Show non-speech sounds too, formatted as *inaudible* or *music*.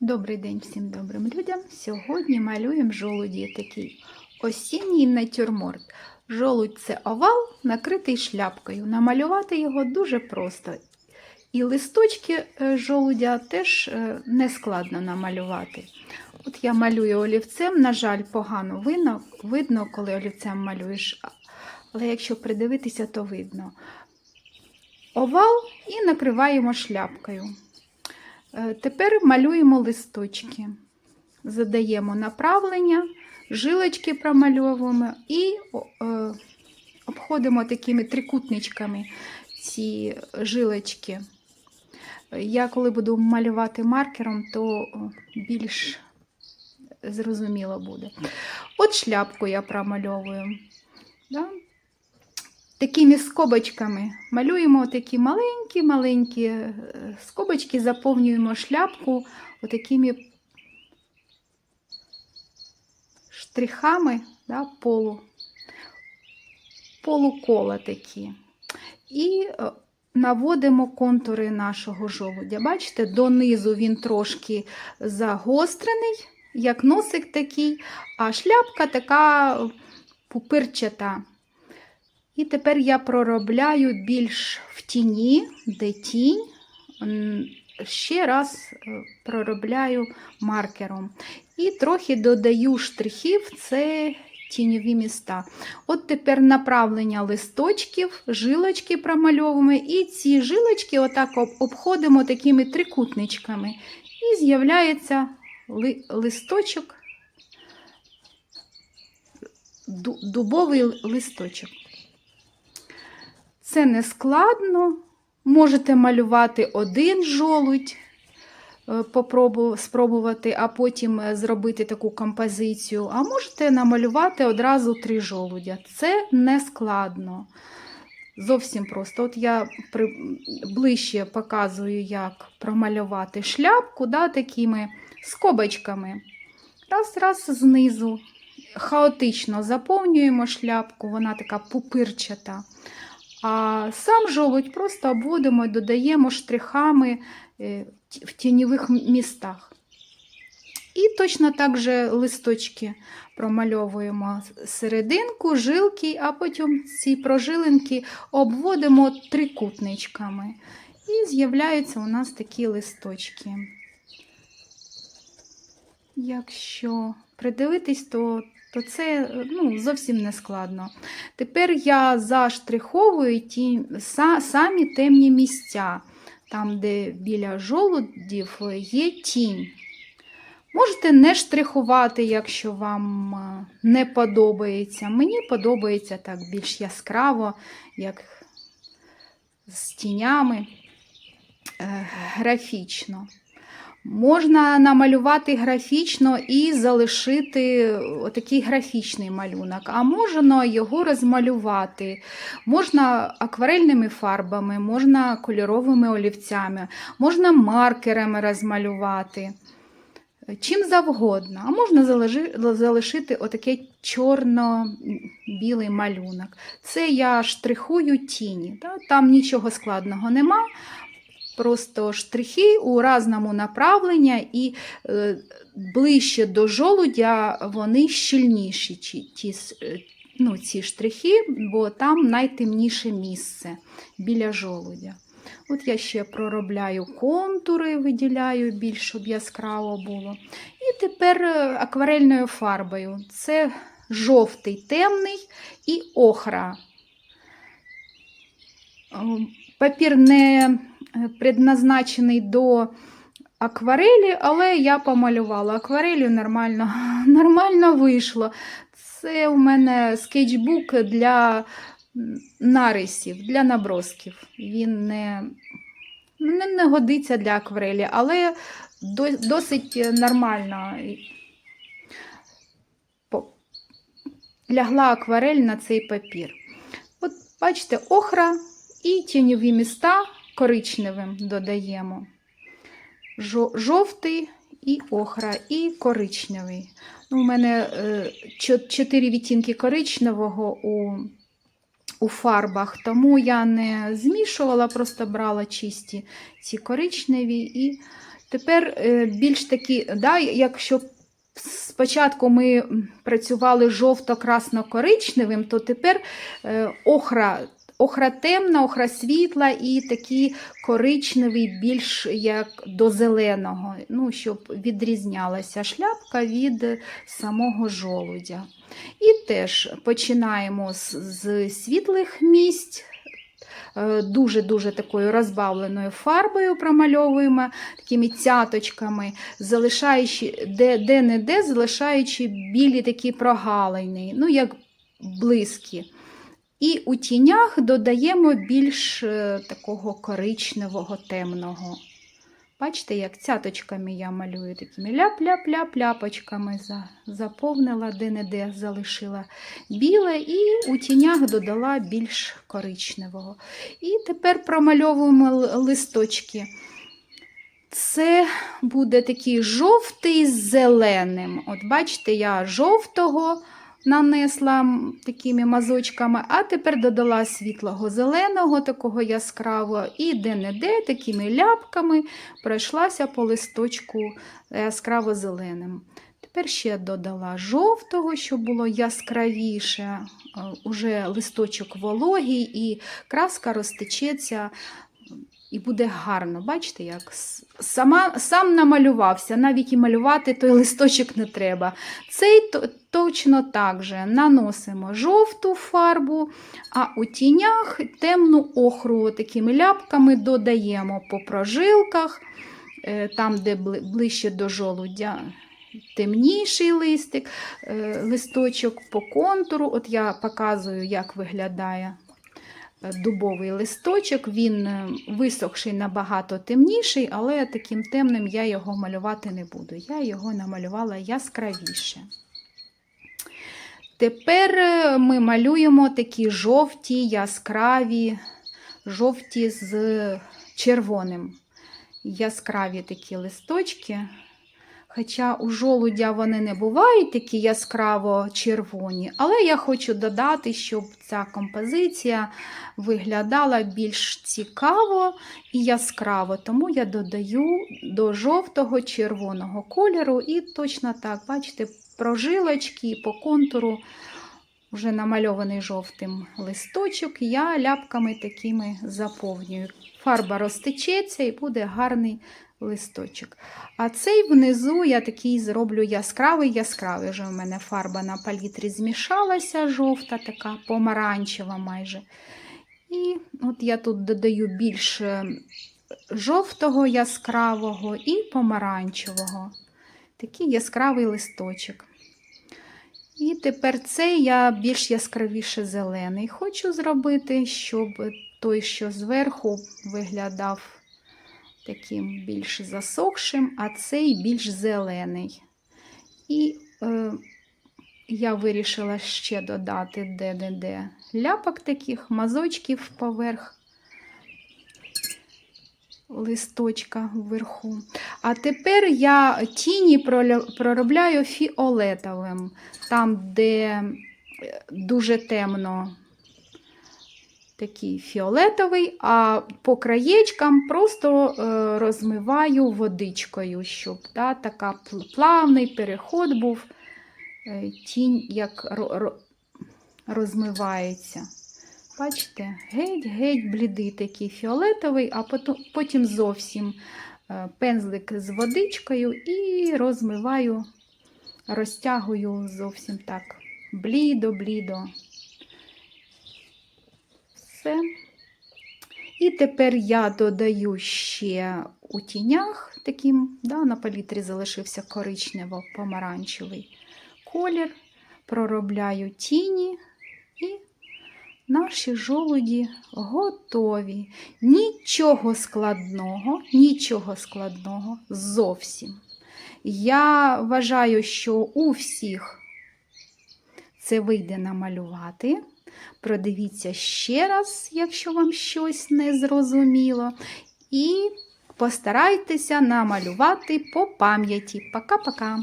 Добрий день всім добрим людям. Сьогодні малюємо жолуді такий осінній натюрморт. Жолудь це овал, накритий шляпкою. Намалювати його дуже просто. І листочки е, жолудя теж е, не складно намалювати. От я малюю олівцем, на жаль, погано видно, видно, коли олівцем малюєш, але якщо придивитися, то видно. Овал і накриваємо шляпкою. Е, Тепер малюємо листочки, задаємо направлення, жилочки промальовуємо і е, обходимо такими трикутничками ці жилочки. Я коли буду малювати маркером, то більш зрозуміло буде. От шляпку я промальовую. Да? Такими скобочками малюємо такі маленькі-маленькі е, скобочки, заповнюємо шляпку отакими штрихами да, полу, полукола такі. І е, наводимо контури нашого жолудя. Бачите, донизу він трошки загострений, як носик такий, а шляпка така пупирчата. І тепер я проробляю більш в тіні, де тінь. Ще раз е, проробляю маркером. І трохи додаю штрихів, це тіньові міста. От тепер направлення листочків, жилочки промальовуємо, і ці жилочки отак обходимо такими трикутничками. І з'являється ли- листочок, дубовий листочок. Це не складно. Можете малювати один жолудь, е, спробувати, а потім е, зробити таку композицію. А можете намалювати одразу три жолудя. Це не складно. Зовсім просто. От я при... ближче показую, як промалювати шляпку да, такими скобочками. Раз, раз знизу. Хаотично заповнюємо шляпку, вона така пупирчата. А сам жолудь просто обводимо і додаємо штрихами е, в тіньових містах. І точно так же листочки промальовуємо серединку, жилки, а потім ці прожилинки обводимо трикутничками. І з'являються у нас такі листочки. Якщо придивитись, то, то це ну, зовсім не складно. Тепер я заштриховую ті са, самі темні місця, там, де біля жолудів є тінь. Можете не штрихувати, якщо вам е, не подобається. Мені подобається так більш яскраво, як з тінями, е, графічно. Можна намалювати графічно і залишити отакий графічний малюнок, а можна його розмалювати. Можна акварельними фарбами, можна кольоровими олівцями, можна маркерами розмалювати. Чим завгодно, а можна залишити отакий чорно-білий малюнок. Це я штрихую тіні. Там нічого складного нема. Просто штрихи у разному направленні і е, ближче до жолудя вони щільніші, ті, е, ну, ці штрихи, бо там найтемніше місце біля жолудя. От я ще проробляю контури, виділяю більш, щоб яскраво було. І тепер е, акварельною фарбою. Це жовтий темний і охра. Ем, Папір не предназначений до акварелі, але я помалювала акварелью нормально, *laughs* нормально вийшло. Це у мене скетчбук для нарисів, для набросків. Він не, не, не годиться для акварелі, але до- досить нормально лягла акварель на цей папір. От бачите, охра і тіньові міста коричневим додаємо. Жовтий і охра, і коричневий. Ну, у мене е, чотири відтінки коричневого у, у фарбах, тому я не змішувала, просто брала чисті ці коричневі і Тепер е, більш такі, да, якщо спочатку ми працювали жовто-красно-коричневим, то тепер е, охра, охра темна, охра світла і такий коричневий, більш як до зеленого, ну, щоб відрізнялася шляпка від самого жолудя. І теж починаємо з, з світлих місць. е, Дуже-дуже такою розбавленою фарбою промальовуємо такими цяточками, залишаючи де, де-не-де, залишаючи білі такі прогалини, ну як блиски. І у тінях додаємо більш е, такого коричневого темного. Бачите, як цяточками я малюю такими ляп-ляп-ляп-ляпочками заповнила де-не-де, залишила біле, і у тінях додала більш коричневого. І тепер промальовуємо листочки. Це буде такий жовтий з зеленим. От бачите, я жовтого нанесла такими мазочками, а тепер додала світлого зеленого, такого яскравого, і де-не-де такими ляпками пройшлася по листочку яскраво зеленим. Тепер ще додала жовтого, щоб було яскравіше, Е, уже листочок вологий, і краска розтечеться і буде гарно. Бачите, як сама, сам намалювався, навіть і малювати той листочок не треба. Цей то- точно так же наносимо жовту фарбу, а у тінях темну охру такими ляпками додаємо по прожилках, е, там, де ближче до жолудя. Темніший листик, е, листочок по контуру. От я показую, як виглядає дубовий листочок. Він е, висохший набагато темніший, але таким темним я його малювати не буду. Я його намалювала яскравіше. Тепер е, ми малюємо такі жовті, яскраві, жовті з червоним. Яскраві такі листочки. Хоча у жолудя вони не бувають такі яскраво червоні, але я хочу додати, щоб ця композиція виглядала більш цікаво і яскраво, тому я додаю до жовтого червоного кольору і точно так, бачите, прожилочки по контуру вже намальований жовтим листочок, я ляпками такими заповнюю. Фарба розтечеться і буде гарний листочок. А цей внизу я такий зроблю яскравий, яскравий. Вже в мене фарба на палітрі змішалася, жовта, така помаранчева майже. І от я тут додаю більше жовтого яскравого і помаранчевого. Такий яскравий листочок. І тепер цей я більш яскравіше зелений хочу зробити, щоб той, що зверху виглядав таким більш засохшим, а цей більш зелений. І е, я вирішила ще додати де-де-де ляпок таких, мазочків поверх листочка вверху. А тепер я тіні проробляю фіолетовим, там, де е, дуже темно такий фіолетовий, а по краєчкам просто е, розмиваю водичкою, щоб да, така плавний переход був, е, тінь як ро- ро- розмивається. Бачите, геть-геть блідий такий фіолетовий, а потім, зовсім е, пензлик з водичкою і розмиваю, розтягую зовсім так блідо-блідо. Все. І тепер я додаю ще у тінях, таким, да, на палітрі залишився коричнево-помаранчевий колір, проробляю тіні і наші жолуді готові. Нічого складного, нічого складного зовсім. Я вважаю, що у всіх це вийде намалювати. Продивіться ще раз, якщо вам щось не зрозуміло. І постарайтеся намалювати по пам'яті. Пока-пока!